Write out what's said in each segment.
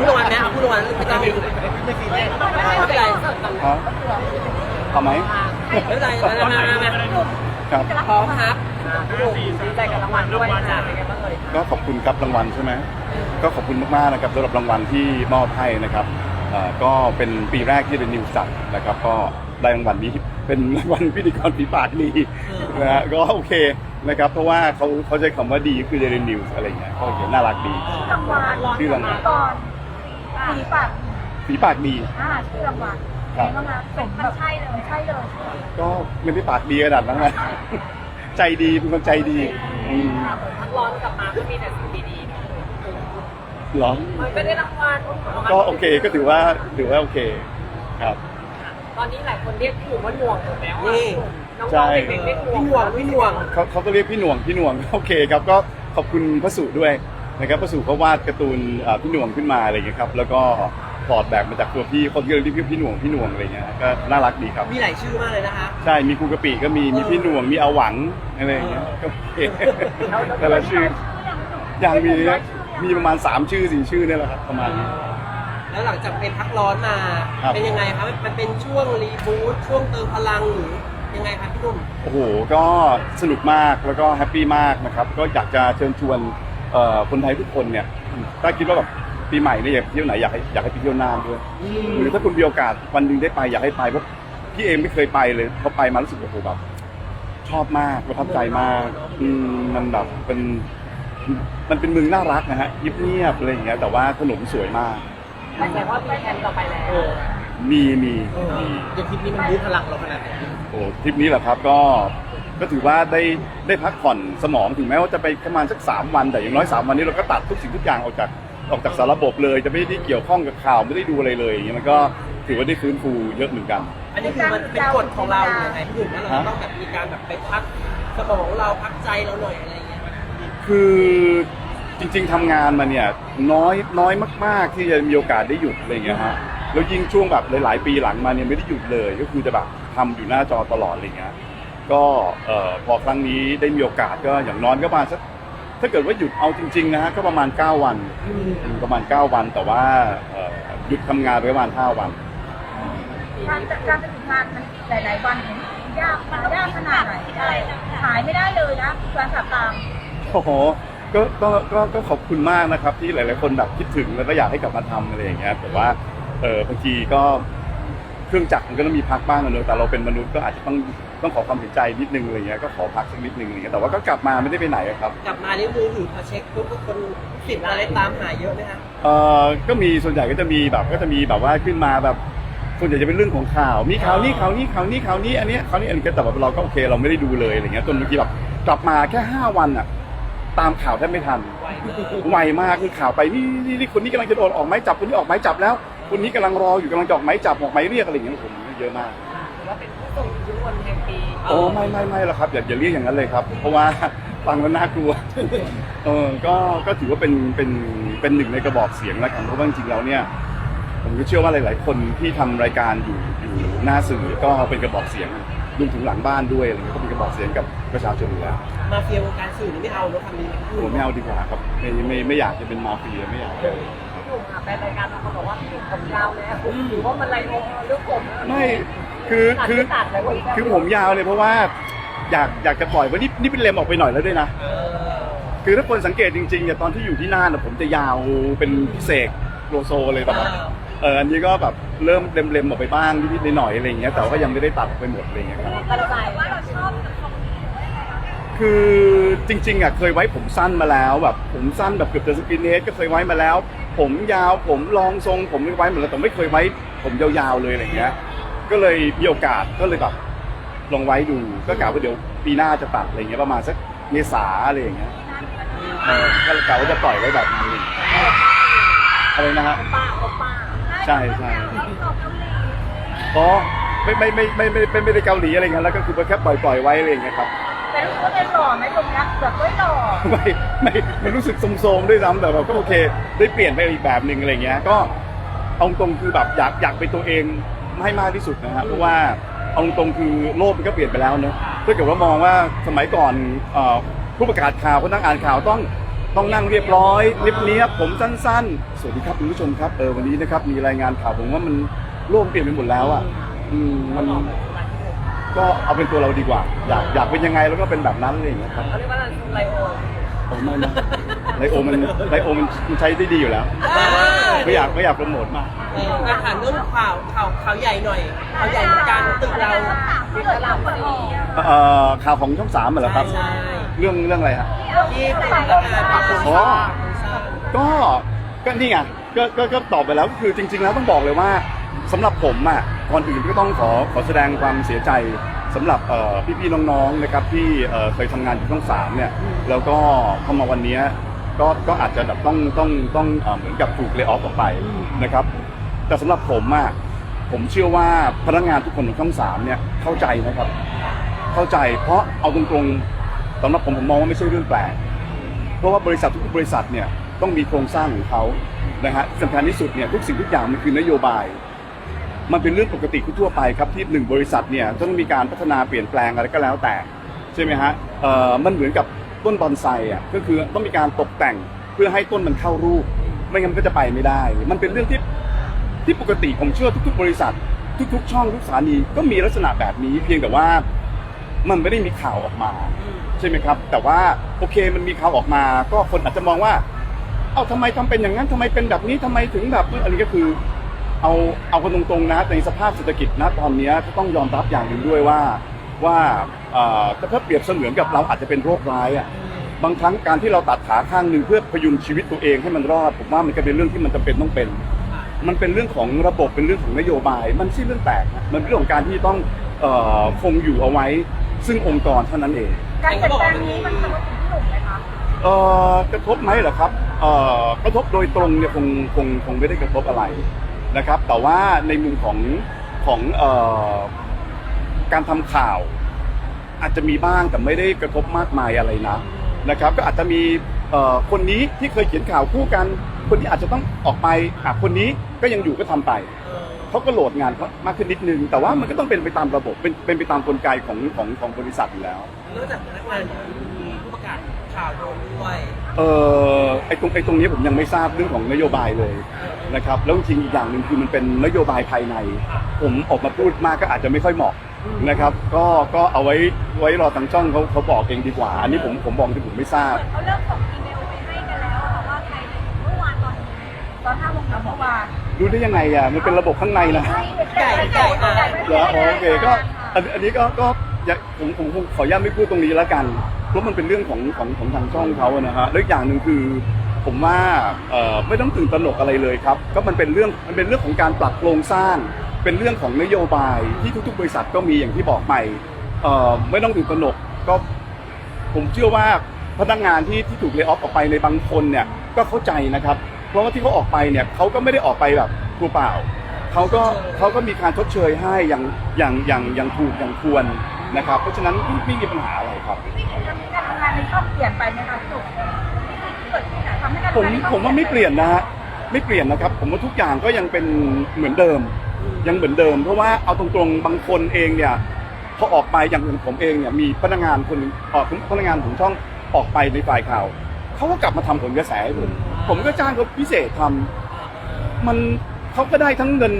ผู้รางวัลนะเอาผู้รางวัลไม่ต้องไม่เป็นไรฮะเอาไหมไม่เป็นไรมามามามาครับพร้อมครับดีใจกับรางวัลด้วยจ้ะเป็นไงบ้างเอ่ยก็ขอบคุณครับรางวัลใช่ไหมก็ขอบคุณมากๆนะครับสำหรับรางวัลที่มอบให้นะครับเอ่อก็เป็นปีแรกที่เป็นนิวจัดนะครับ ก็ได้รางวัลนี้เป็นรางวัลพิธีกรฝีปากดีนะฮะก็โอเคนะครับ เพราะว่าเขาเขาใช้คำว่าดีคือเดลินิวส์อะไรอย่างเงี้ยก็โอเคน่ารักดีรางวัลชื่อรางวัล ก่อนสีปากฝีปากดี อ่าชื่อรางวัลครับรางวัลสมแบบใช่เลย ใช่เลยก็ไม่ได้ปากดีขนาดนั้นนะ ใจดีเป็นคนใจดีอืมพักร้อนกลับมาก็มีแต่สิ่งดีๆเนอะเหรอ มันก็ได้รางวัลก็โอเคก็ถือว่าถือว่าโอเคครับ ตอนนี้หลายคนเรียกถูกว่าหน่วงหมดแล้วอะนี่ น้องใช่ ๆเด็กๆเรียกพี่หน่วงพี่หน่วงเขาเขาก็เรียกพี่หน่วงพี่หน่วง โอเคครับก็ขอบคุณพระสุด้วย นะครับพระสุเขาวาดการ์ตูนอ่าพี่หน่วงขึ้นมาอะไรอย่างเงี้ยครับแล้วก็ถอดแบบมาจากตัวพี่คนก็เลยเรียกพี่หน่วงพี่หน่วงอะไรเงี้ยก็น่ารักดีครับมีหลายชื่อมากเลยนะคะ ใช่มีครูกะปิก็มีมีพี่หน่วงมีอาหวังอะไรอย่างเงี้ยก็โอเคแต่ละชื่ออย่างมีนะมีประมาณสามชื่อสี่ชื่อเนี่ยแหละครับประมาณนี้ แล้วหลังจากเป็นพักร้อนมา ครับ เป็นยังไงครับมันเป็นช่วงรีบูทช่วงเติมพลังหรือยังไงครับพี่นุ่ม โอ้โห ก็สนุกมากแล้วก็แฮปปี้มากนะครับ ก็อยากจะเชิญชวนเอ่อคนไทยทุกคนเนี่ยถ้าคิดว่าแบบปีใหม่เนี่ยอยากไปเที่ยวไหนอยากให้อยากให้ไปเที่ยวน่านด้วยหรือถ้าคุณมีโอกาสวันหนึ่งได้ไปอยากให้ไปเพราะพี่เองไม่เคยไปเลยพอไปมารู้สึกโอ้โหแบบชอบมากประทับใจมากอืมมันแบบเป็นมันเป็นเมืองน่ารักนะฮะเงียบๆอะไรอย่างเงี้ยแต่ว่าถนนสวยมาก แสดงว่ามีแผนต่อไปแล้ว เออมีมี เออมีเดี๋ยวคลิปนี้มันบูทพลังเราขนาดไหน โอ้ทริปนี้แหละครับก็ ก็ถือว่าได้ได้พักผ่อนสมองถึงแม้ว่าจะไปประมาณสักสามวัน แต่อย่างน้อยสามวันนี้เราก็ตัดทุกสิ่งทุกอย่างออกจากออกจากสารระบบเลย จะไม่ได้เกี่ยวข้องกับข่าวไม่ได้ดูอะไรเลยอย่างเงี้ยมันก็ถือว่าได้ฟื้นฟูเยอะเหมือนกัน อันนี้คือมันเป็นกฎของเราหรือยังไงพี่นุ่มว่าเราต้องแบบมีการแบบไปพักสมองเราพักใจเราหน่อยอะไรอย่างเงี้ยคือจริง ๆทำงานมาเนี่ยน้อยน้อยมาก ๆ ที่จะมีโอกาสได้หยุดอะไรอย่างเงี้ยฮะแล้วยิ่งช่วงแบบหลาย ๆ ปีหลังมาเนี่ยไม่ได้หยุดเลย ก็คือจะแบบทำอยู่หน้าจอตลอดอะไรเงี้ย ก็เอ่อพอครั้งนี้ได้มีโอกาสก็อย่างน้อยก็ประมาณสักถ้าเกิดว่าหยุดเอาจริงๆนะฮะก็ประมาณ 9 วันประมาณ 9 วันแต่ว่าเอ่อหยุดทำงานไปประมาณ 5 วัน การจัดการจะถึงงานมันหลาย ๆ วันเนี่ยยากมันยากขนาดไหนหายไม่ได้เลยนะการขับตาม โอ้โหก็ก็ก็ก็ขอบคุณมากนะครับ ที่หลาย ๆ คนแบบคิดถึงแล้วก็อยากให้กลับมาทำอะไรอย่างเงี้ยแต่ว่าเออบางทีก็เครื่องจักรมันก็ต้องมีพักบ้างอะเนอะแต่เราเป็นมนุษย์ก็อาจจะต้อง ต้องขอความเห็นใจนิดนึงอะไรเงี้ยก็ขอพักสักนิดนึงอะไรเงี้ยแต่ว่าก็กลับมาไม่ได้ไปไหนอะครับกลับมานี่มือถือพอเช็คปุ๊บทุกคนสิบอะไรตามหาเยอะไหมฮะเออก็มีส่วนใหญ่ก็จะมีแบบก็จะมีแบบว่าขึ้นมาแบบส่วนใหญ่จะเป็นเรื่องของข่าว มีข่าวนี้ข่าวนี้ข่าวนี้ข่าวนี้อันเนี้ยข่าวนี้อันนี้แต่แบบเราก็โอเคเราไม่ได้ดูเลยอะไรเงี้ยจนบางทีแบบกลับมาแค่ห้าวันอะตามข่าวแทบไม่ทันไวมากคือข่าวไปนี่นี่นี่คนนี้กำลังจะโดนออกไม้จับคนนี้ออกไม้จับแล้วคนนี้กำลังรออยู่กำลังจะออกไม้จับออกไม้เรียกอะไรอย่างเงี้ยผมเยอะมากหรือว่าเป็น โอ้ไม่ไม่ไม่หรอกครับอย่าอย่าเรียกอย่างนั้นเลยครับ เพราะว่าฟังแล้วน่ากลัวเออก็ก็ถือว่าเป็นเป็นเป็นหนึ่งในกระบอกเสียงแล้วกันเพราะว่าจริงๆแล้วเนี่ย ผมก็เชื่อว่าหลาย ๆ คนที่ทำรายการอยู่อยู่หน้าสื่อก็เป็นกระบอกเสียงรวมถึงหลังบ้านด้วยอะไรเงี้ยก็เป็นกระบอกเสียงกับประชาชนอยู่แล้วมาเฟียวงการสื่อนี่ไม่เอาเนอะคำนี้ผมไม่เอาดีกว่าครับไม่ไม่ไม่อยากจะเป็นมาเฟียไม่อยากจะพี่หนุ่มค่ะไปรายการบางคนบอกว่าพี่หนุ่มผมยาวแล้วหรือว่ามันไรโงเรื่องผมไม่ คือคือตัดเลยคือผมยาวเลยเพราะว่าอยากอยากจะปล่อยว่านี่นี่เป็นเลมออกไปหน่อยแล้วด้วยนะเออคือถ้าคนสังเกตจริงๆเนี่ยตอนที่อยู่ที่น่านน่ะผมจะยาวเป็นพิเศษโลโซเลยแบบว่าเอออันนี้ก็แบบเริ่มเล็มๆออกไปบ้างนิดๆหน่อยๆอะไรอย่างเงี้ยแต่ว่ายังไม่ได้ตัดออกไปหมดอะไรอย่างเงี้ยครับ กระจายว่าเราชอบคือจริงๆอะเคยไว้ผมสั้นมาแล้วแบบผมสั้นแบบเกือบจะสกินเฮดก็เคยไว้มาแล้ว ผมยาวผมรองทรงผมไว้หมดแล้วแต่ไม่เคยไว้ผมยาวๆเลยอะไรอย่างเงี้ย ก็เลยมีโอกาสก็เลยแบบลองไว้ดูก็กะว่าเดี๋ยวปีหน้าจะตัดอะไรเงี้ยประมาณสักเมษาอะไรอย่างเงี้ยเออก็กะว่าจะปล่อยไว้แบบนั้นเลยอะไรนะฮะป้าโอป้าใช่ใช่เพราะไม่ไม่ไม่ไม่ไม่ไม่ไม่ได้เกาหลีอะไรเงี้ยแล้วก็คือแค่ปล่อยปล่อยไว้อะไรอย่างเงี้ยครับแต่รู้สึกว่าเป็นหล่อไหมตรงนี้แบบไม่หล่อไม่ไม่มันรู้สึกโทรมๆด้วยซ้ำแต่แบบก็โอเค ได้เปลี่ยนไปอีกแบบหนึ่งอะไรเงี้ยก็เอาตรงคือแบบอยากอยากเป็นตัวเอง ให้มากที่สุดนะฮะเพราะว่าเอาตรงคือโลกมันก็เปลี่ยนไปแล้วเนอะถ้าเกิดว่ามองว่าสมัยก่อนเอ่อผู้ประกาศข่าวคนนั่งอ่านข่าวต้องต้องนั่งเรียบร้อยเรียบๆผมสั้นๆ สวัสดีครับคุณผู้ชมครับเออวันนี้นะครับมีรายงานข่าวผมว่ามันโลกเปลี่ยนไปหมดแล้วอะอืมมันก็เอาเป็นตัวเราดีกว่า อยากอยากเป็นยังไงแล้วก็เป็นแบบนั้นอะไรอย่างเงี้ยครับ เขาเรียกว่าไลโอ โอ้ไม่นะไลโอมันไลโอมันมันใช้ได้ดีอยู่แล้ว ไม่อยากไม่อยากโปรโมทมากเอออาหารเรื่องข่าวข่าวข่าวใหญ่หน่อยข่าวใหญ่เหมือนกันตึกเราเกิดเราพอดีเอ่อข่าวของช่องสามเหรอครับ ใช่ เรื่องเรื่องอะไรฮะ ที่เป็นพนักงานปรับปรุงอ๋อสร้างก็ก็นี่ไงก็ก็ก็ตอบไปแล้วคือจริง ๆ แล้วต้องบอกเลยว่าสำหรับผมอะก่อนอื่นก็ต้องขอขอแสดงความเสียใจ สำหรับเอ่อพี่ๆน้องๆนะครับที่เอ่อเคยทำงานอยู่ช่องสามเนี่ยแล้วก็พอมาวันเนี้ยก็ก็อาจจะแบบต้องต้องต้องเอ่อเหมือนกับถูกเล y off ออกไปนะครับ แต่สำหรับผมอะผมเชื่อว่าพนักงานทุกคนของช่องสามเนี่ยเข้าใจนะครับ เข้าใจเพราะเอาตรงๆสำหรับผมผมมองว่าไม่ใช่เรื่องแปลกเพราะว่าบริษัททุกๆบริษัทเนี่ยต้องมีโครงสร้างของเขานะฮะสำคัญที่สุดเนี่ยทุกสิ่งทุกอย่างมันคือนโยบาย มันเป็นเรื่องปกติทั่วไปครับที่หนึ่งบริษัทเนี่ยต้องมีการพัฒนาเปลี่ยนแปลงอะไรก็แล้วแต่ใช่ไหมฮะเอ่อมันเหมือนกับต้นบอนไซอะก็คือต้องมีการตกแต่งเพื่อให้ต้นมันเข้ารูป ไม่งั้นมันก็จะไปไม่ได้ มันเป็นเรื่องที่ที่ปกติผมเชื่อทุก ๆ บริษัท ทุก ๆ ช่องทุกสถานีก็มีลักษณะแบบนี้ เพียงแต่ว่ามันไม่ได้มีข่าวออกมาใช่ไหมครับ แต่ว่าโอเคมันมีข่าวออกมา ก็คนอาจจะมองว่า เอ้าทำไมทำเป็นอย่างนั้นทำไมเป็นแบบนี้ทำไมถึงแบบอันนี้ก็คือ เอาเอากันตรงๆนะในสภาพเศรษฐกิจนะตอนนี้ก็ต้องยอมรับอย่างหนึ่งด้วยว่าว่าเอ่อถ้าเปรียบเสมือนกับเราอาจจะเป็นโรคร้ายอะบางครั้งการที่เราตัดขาข้างหนึ่งเพื่อพยุงชีวิตตัวเองให้มันรอดผมว่ามันก็เป็นเรื่องที่มันจำเป็นต้องเป็น มันเป็นเรื่องของระบบเป็นเรื่องของนโยบาย มันไม่ใช่เรื่องแปลกนะมันเป็นเรื่องของการที่ต้องเอ่อคงอยู่เอาไว้ ซึ่งองค์กรเท่านั้นเอง การเปลี่ยนแปลงนี้มันกระทบถึงพี่หนุ่มไหมคะเอ่อกระทบไหมเหรอครับเอ่อกระทบโดยตรงเนี่ยคงคงคงไม่ได้กระทบอะไร นะครับ แต่ว่าในมุมของของเอ่อการทำข่าว อาจจะมีบ้างแต่ไม่ได้กระทบมากมายอะไรนะนะครับ ก็อาจจะมีเอ่อคนนี้ที่เคยเขียนข่าวคู่กัน คนที่อาจจะต้องออกไปอะคนนี้ก็ยังอยู่ก็ทำไปเออเขาก็โหลดงานเขามากขึ้นนิดนึง แต่ว่ามันก็ต้องเป็นไปตามระบบเป็นเป็นไปตามกลไกของของของบริษัทอยู่แล้วนอกจากพนักงานมีผู้ประกาศ ข่าวโดนด้วยเออไอตรงไอตรงนี้ผมยังไม่ทราบเรื่องของนโยบายเลยนะครับแล้วจริงๆอีกอย่างหนึ่งคือมันเป็นนโยบายภายใน ผมออกมาพูดมากก็อาจจะไม่ค่อยเหมาะนะครับ ก็ก็เอาไว้ไว้รอทางช่องเขาเขาบอกเองดีกว่า อันนี้ผมผมบอกที่ผมไม่ทราบเขาเริ่มส่งอีเมลไปให้กันแล้วอะว่าใครเมื่อวานตอนตอนห้าโมงเย็นเมื่อวานรู้ได้ยังไงอะมันเป็นระบบข้างในนะไก่ไก่อะเหรออ๋อโอเคก็อันอันนี้ก็ก็ อย่าผมผมผมขออนุญาตไม่พูดตรงนี้แล้วกัน เพราะมันเป็นเรื่องของของของทางช่องเขาอะนะฮะแล้วอีกอย่างหนึ่งคือ ผมว่าเอ่อไม่ต้องตื่นตระหนกอะไรเลยครับ ก็มันเป็นเรื่องมันเป็นเรื่องของการปรับโครงสร้าง เป็นเรื่องของนโยบายที่ทุก ๆ บริษัทก็มีอย่างที่บอกไปเอ่อไม่ต้องตื่นตระหนกก็ ผมเชื่อว่าพนักงานที่ที่ถูกเล y off ออกไปในบางคนเนี่ยก็เข้าใจนะครับ เพราะว่าที่เขาออกไปเนี่ยเขาก็ไม่ได้ออกไปแบบตัวเปล่าเขาก็เขาก็มีการชดเชยให้อย่างอย่างอย่างอย่างถูกอย่างควร นะครับ เพราะฉะนั้นไม่ไม่มีปัญหาอะไรครับพี่หนุ่มทำให้การทำงานในช่องเปลี่ยนไปไหมคะพี่หนุ่มเกิดที่ไหนทำให้การผมทำงานในช่องผมว่าไม่เปลี่ยนนะฮะไม่เปลี่ยนนะครับ ผมว่าทุกอย่างก็ยังเป็นเหมือนเดิม ยังเหมือนเดิม เพราะว่าเอาตรงๆบางคนเองเนี่ยพอออกไปอย่างผมเองเนี่ยมีพนักงานคนหนึ่งเออพนักงานของช่องออกไปในฝ่ายข่าวเขาก็กลับมาทำผลกระแสให้ผมผมก็จ้างเขาพิเศษทำมันเขาก็ได้ทั้งเงิน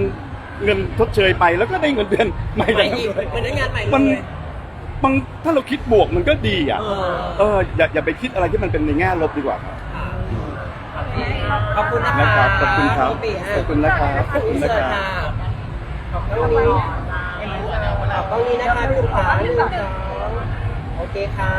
เงินทดเชยไป แล้วก็ได้เงินเดือนใหม่ใหม่จากอีกนั้นด้วยเป็นพนักงานใหม่เลมันย บางถ้าเราคิดบวกมันก็ดีอะเออเอออย่าอย่าไปคิดอะไรที่มันเป็นในแง่ลบดีกว่าครับ ขอบคุณนะนะคคะรับขอบคุณครับพี่ขอบคุณนะครับขอบคุณอินนะเสิคร์ตรับค่ะขอบคุณนี้ขอบคุณนี้นะคะพี่ลูกค้าหนึ่งสองโอเคค่ะ